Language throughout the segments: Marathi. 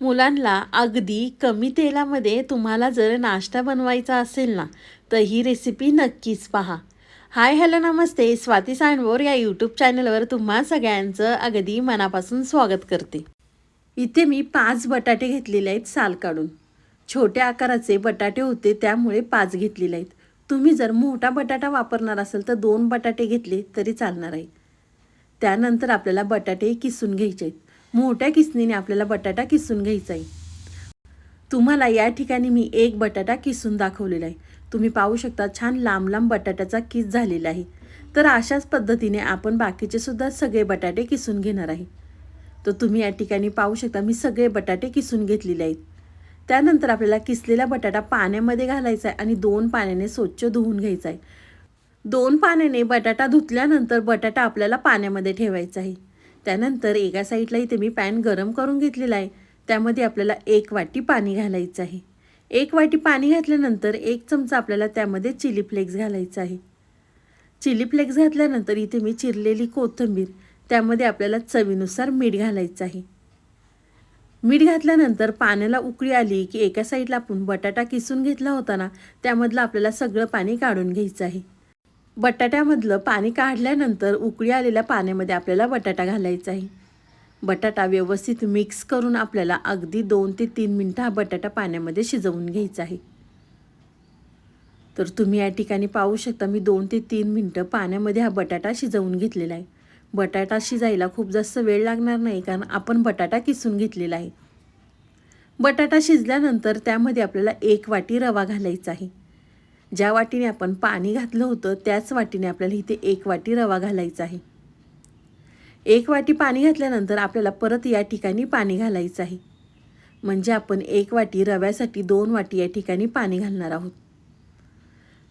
मुलांना अगदी कमी तेलामध्ये तुम्हाला जर नाश्ता बनवायचा असेल ना तर ही रेसिपी नक्कीच पहा. हाय हॅलो नमस्ते. स्वाती सांडवोर या यूट्यूब चॅनलवर तुम्हा सगळ्यांचं अगदी मनापासून स्वागत करते. इथे मी पाच बटाटे घेतलेले आहेत साल काढून. छोट्या आकाराचे बटाटे होते त्यामुळे पाच घेतलेले आहेत. तुम्ही जर मोठा बटाटा वापरणार असाल तर दोन बटाटे घेतले तरी चालणार आहे. त्यानंतर आपल्याला बटाटे किसून घ्यायचे आहेत. मोठ्या किसणीने आपल्याला बटाटा किसून घ्यायचा आहे. तुम्हाला या ठिकाणी मी एक बटाटा किसून दाखवलेला आहे. तुम्ही पाहू शकता छान लांब लांब बटाट्याचा किस झालेला आहे. तर अशाच पद्धतीने आपण बाकीचे सुद्धा सगळे बटाटे किसून घेणार आहे. तर तुम्ही या ठिकाणी पाहू शकता मी सगळे बटाटे किसून घेतलेले आहेत. त्यानंतर आपल्याला किसलेला बटाटा पाण्यामध्ये घालायचा आहे आणि दोन पाण्याने स्वच्छ धुवून घ्यायचा आहे. दोन पाण्याने बटाटा धुतल्यानंतर बटाटा आपल्याला पाण्यामध्ये ठेवायचा आहे. त्यानंतर एका साईडला इथे मी पॅन गरम करून घेतलेला आहे. त्यामध्ये आपल्याला एक वाटी पाणी घालायचं आहे. एक वाटी पाणी घातल्यानंतर एक चमचा आपल्याला त्यामध्ये चिली फ्लेक्स घालायचा आहे. चिली फ्लेक्स घातल्यानंतर इथे मी चिरलेली कोथिंबीर त्यामध्ये आपल्याला चवीनुसार मीठ घालायचं आहे. मीठ घातल्यानंतर पाण्याला उकळी आली की एका साईडला आपण बटाटा किसून घेतला होता ना त्यामधलं आपल्याला सगळं पाणी काढून घ्यायचं आहे. बटाट्यामधलं पाणी काढल्यानंतर उकळी आलेल्या पाण्यामध्ये आपल्याला बटाटा घालायचा आहे. बटाटा व्यवस्थित मिक्स करून आपल्याला अगदी दोन ते तीन मिनटं हा बटाटा पाण्यामध्ये शिजवून घ्यायचा आहे. तर तुम्ही या ठिकाणी पाहू शकता मी दोन ते तीन मिनटं पाण्यामध्ये हा बटाटा शिजवून घेतलेला आहे. बटाटा शिजायला खूप जास्त वेळ लागणार नाही कारण आपण बटाटा किसून घेतलेला आहे. बटाटा शिजल्यानंतर त्यामध्ये आपल्याला एक वाटी रवा घालायचा आहे. ज्या वाटीने आपण पाणी घातलं होतं त्याच वाटीने आपल्याला इथे एक वाटी रवा घालायचा आहे. एक वाटी पाणी घातल्यानंतर आपल्याला परत या ठिकाणी पाणी घालायचं आहे. म्हणजे आपण एक वाटी रव्यासाठी दोन वाटी या ठिकाणी पाणी घालणार आहोत.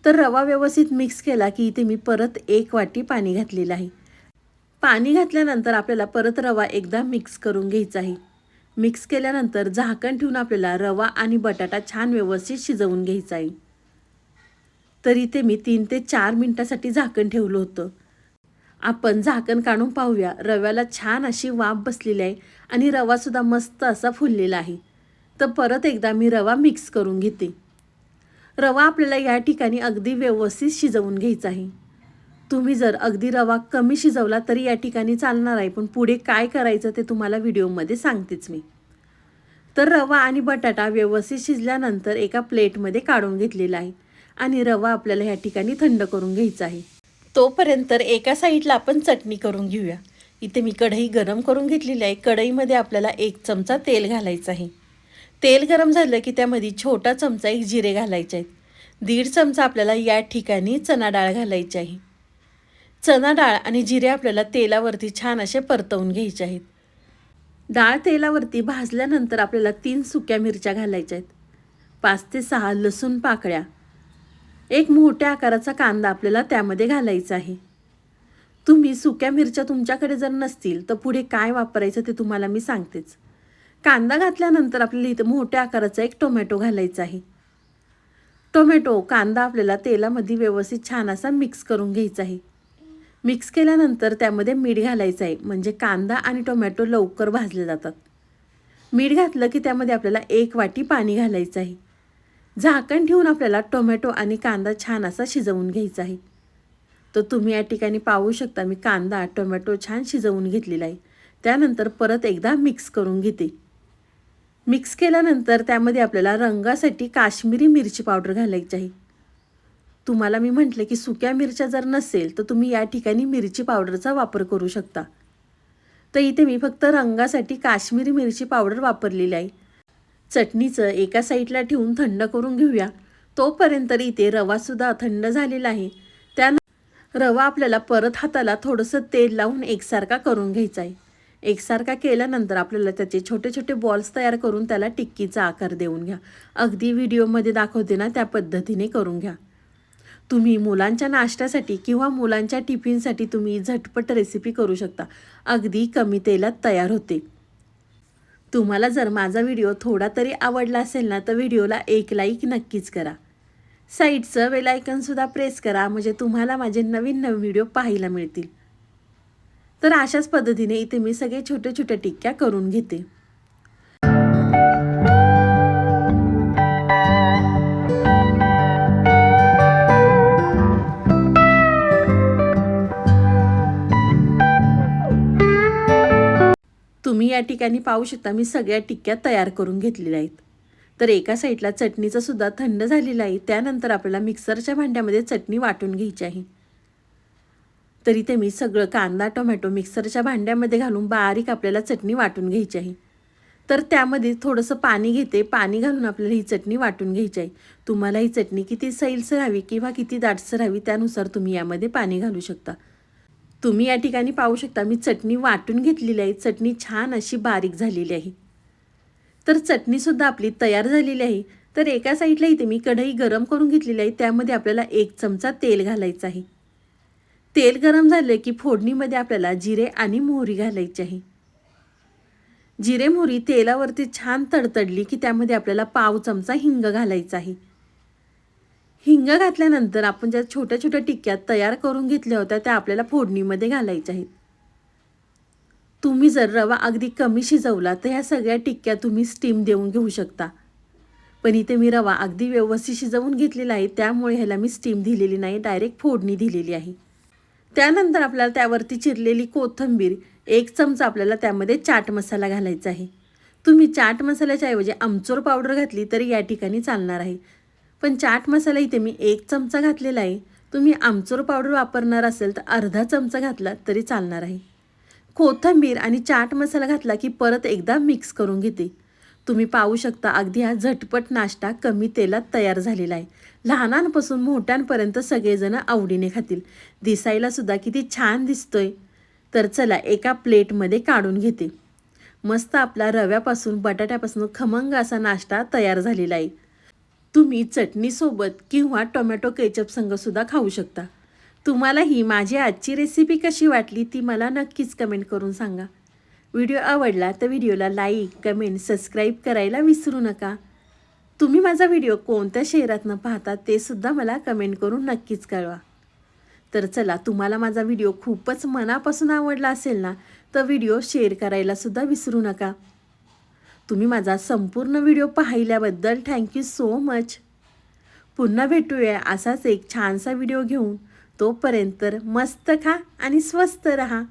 तर रवा व्यवस्थित मिक्स केला की इथे मी परत एक वाटी पाणी घातलेलं आहे. पाणी घातल्यानंतर आपल्याला परत रवा एकदा मिक्स करून घ्यायचा आहे. मिक्स केल्यानंतर झाकण ठेवून आपल्याला रवा आणि बटाटा छान व्यवस्थित शिजवून घ्यायचा आहे. तरी ते मी तीन ते चार मिनटासाठी झाकण ठेवलं होतं. आपण झाकण काढून पाहूया. रव्याला छान अशी वाफ बसलेली आहे आणि रवासुद्धा मस्त असा फुललेला आहे. तर परत एकदा मी रवा मिक्स करून घेते. रवा आपल्याला या ठिकाणी अगदी व्यवस्थित शिजवून घ्यायचा आहे. तुम्ही जर अगदी रवा कमी शिजवला तरी या ठिकाणी चालणार आहे. पण पुढे काय करायचं ते तुम्हाला व्हिडिओमध्ये सांगतेच मी. तर रवा आणि बटाटा व्यवस्थित शिजल्यानंतर एका प्लेटमध्ये काढून घेतलेला आहे. आणि रवा आपल्याला ह्या ठिकाणी थंड करून घ्यायचा आहे. तोपर्यंत एका साईडला आपण चटणी करून घेऊया. इथे मी कढई गरम करून घेतलेली आहे. कढईमध्ये आपल्याला एक चमचा तेल घालायचं आहे. तेल गरम झालं की त्यामध्ये छोटा चमचा एक जिरे घालायचे आहेत. दीड चमचा आपल्याला या ठिकाणी चना डाळ घालायची आहे. चना डाळ आणि जिरे आपल्याला तेलावरती छान असे परतवून घ्यायचे आहेत. डाळ तेलावरती भाजल्यानंतर आपल्याला तीन सुक्या मिरच्या घालायच्या आहेत. पाच ते सहा लसूण पाकळ्या एक मोठ्या आकाराचा कांदा आपल्याला त्यामध्ये घालायचा आहे. तुम्ही सुक्या मिरच्या तुमच्याकडे जर नसतील तर पुढे काय वापरायचं ते तुम्हाला मी सांगतेच. कांदा घातल्यानंतर आपल्याला इथं मोठ्या आकाराचा एक टोमॅटो घालायचा आहे. टोमॅटो कांदा आपल्याला तेलामध्ये व्यवस्थित छान असा मिक्स करून घ्यायचा आहे. मिक्स केल्यानंतर त्यामध्ये मीठ घालायचं आहे म्हणजे कांदा आणि टोमॅटो लवकर भाजले जातात. मीठ घातलं की त्यामध्ये आपल्याला एक वाटी पाणी घालायचं आहे. झाकण ठेवून आपल्याला टोमॅटो आणि कांदा छान असा शिजवून घ्यायचा आहे. तर तुम्ही या ठिकाणी पाहू शकता मी कांदा टोमॅटो छान शिजवून घेतलेला आहे. त्यानंतर परत एकदा मिक्स करून घेते. मिक्स केल्यानंतर त्यामध्ये आपल्याला रंगासाठी काश्मीरी मिरची पावडर घालायची आहे. तुम्हाला मी म्हटलं की सुक्या मिरच्या जर नसेल तर तुम्ही या ठिकाणी मिरची पावडरचा वापर करू शकता. तर इथे मी फक्त रंगासाठी काश्मीरी मिरची पावडर वापरलेली आहे. चटणीचं एका साईडला ठेवून थंड करून घेऊया. तोपर्यंत इथे रवासुद्धा थंड झालेला आहे. त्यानं रवा आपल्याला परत हाताला थोडंसं तेल लावून एकसारखा करून घ्यायचा आहे एकसारखा केल्यानंतर आपल्याला त्याचे छोटे छोटे बॉल्स तयार करून त्याला टिक्कीचा आकार देऊन घ्या. अगदी व्हिडिओमध्ये दाखवते ना त्या पद्धतीने करून घ्या. तुम्ही मुलांच्या नाश्त्यासाठी किंवा मुलांच्या टिफिनसाठी तुम्ही झटपट रेसिपी करू शकता. अगदी कमी तेलात तयार होते. तुम्हाला जर माझा व्हिडिओ थोडा तरी आवडला असेल ना तर व्हिडिओला एक लाईक नक्कीच करा. साईडचं वेलायकनसुद्धा प्रेस करा म्हणजे तुम्हाला माझे नवीन नवीन व्हिडिओ पाहायला मिळतील. तर अशाच पद्धतीने इथे मी सगळे छोटे छोटे टिक्क्या करून घेते. या ठिकाणी पाहू शकता मी सगळ्या टिक्क्या तयार करून घेतलेल्या आहेत. तर एका साईडला चटणीचं सुद्धा थंड झालेलं आहे त्यानंतर आपल्याला मिक्सरच्या भांड्यामध्ये चटणी वाटून घ्यायची आहे. तर इथे मी सगळं कांदा टोमॅटो मिक्सरच्या भांड्यामध्ये घालून बारीक आपल्याला चटणी वाटून घ्यायची आहे. तर त्यामध्ये थोडंसं पाणी घेते पाणी घालून आपल्याला ही चटणी वाटून घ्यायची आहे. तुम्हाला ही चटणी किती सैलसर हवी किंवा किती दाटसर हवी त्यानुसार तुम्ही यामध्ये पाणी घालू शकता. तुम्ही या ठिकाणी पाहू शकता मी चटणी वाटून घेतलेली आहे. चटणी छान अशी बारीक झालेली आहे. तर चटणीसुद्धा आपली तयार झालेली आहे. तर एका साईडला इथे मी कढई गरम करून घेतलेली आहे. त्यामध्ये आपल्याला एक चमचा तेल घालायचं आहे. तेल गरम झालं की फोडणीमध्ये आपल्याला जिरे आणि मोहरी घालायची आहे. जिरे मोहरी तेलावरती छान तडतडली की त्यामध्ये आपल्याला पाव चमचा हिंग घालायचा आहे. हिंग घातल्यानंतर आपण ज्या छोट्या छोट्या टिक्क्या तयार करून घेतल्या होत्या त्या आपल्याला फोडणीमध्ये घालायच्या आहेत. तुम्ही जर रवा अगदी कमी शिजवला तर ह्या सगळ्या टिक्क्या तुम्ही स्टीम देऊन घेऊ शकता. पण इथे मी रवा अगदी व्यवस्थित शिजवून घेतलेला आहे त्यामुळे ह्याला मी स्टीम दिलेली नाही डायरेक्ट फोडणी दिलेली आहे. त्यानंतर आपल्याला त्यावरती चिरलेली कोथिंबीर एक चमचा आपल्याला त्यामध्ये चाट मसाला घालायचा आहे. तुम्ही चाट मसाल्याच्या ऐवजी आमचूर पावडर घातली तरी या ठिकाणी चालणार आहे. पण चाट मसाला इथे मी एक चमचा घातलेला आहे. तुम्ही आमचूर पावडर वापरणार असेल तर अर्धा चमचा घातला तरी चालणार आहे. कोथिंबीर आणि चाट मसाला घातला की परत एकदा मिक्स करून घेते. तुम्ही पाहू शकता अगदी हा झटपट नाश्ता कमी तेलात तयार झालेला आहे. लहानांपासून मोठ्यांपर्यंत सगळेजण आवडीने खातील. दिसायला सुद्धा किती छान दिसतोय. तर चला एका प्लेटमध्ये काढून घेते. मस्त आपला रव्यापासून बटाट्यापासून खमंग असा नाश्ता तयार झालेला आहे. तुम्ही चटणीसोबत किंवा टोमॅटो केचपसंगसुद्धा खाऊ शकता. तुम्हाला ही माझी आजची रेसिपी कशी वाटली ती मला नक्कीच कमेंट करून सांगा. व्हिडिओ आवडला तर व्हिडिओला लाईक कमेंट सबस्क्राईब करायला विसरू नका. तुम्ही माझा व्हिडिओ कोणत्या शहरातनं पाहता ते सुद्धा मला कमेंट करून नक्कीच कळवा. तर चला तुम्हाला माझा व्हिडिओ खूपच मनापासून आवडला असेल ना तर व्हिडिओ शेअर करायला सुद्धा विसरू नका. तुम्ही माझा संपूर्ण व्हिडिओ पाहिल्याबद्दल थँक्यू सो मच पुन्हा भेटूया असाच एक छानसा व्हिडिओ घेऊन. तोपर्यंत मस्त खा आणि स्वस्त रहा.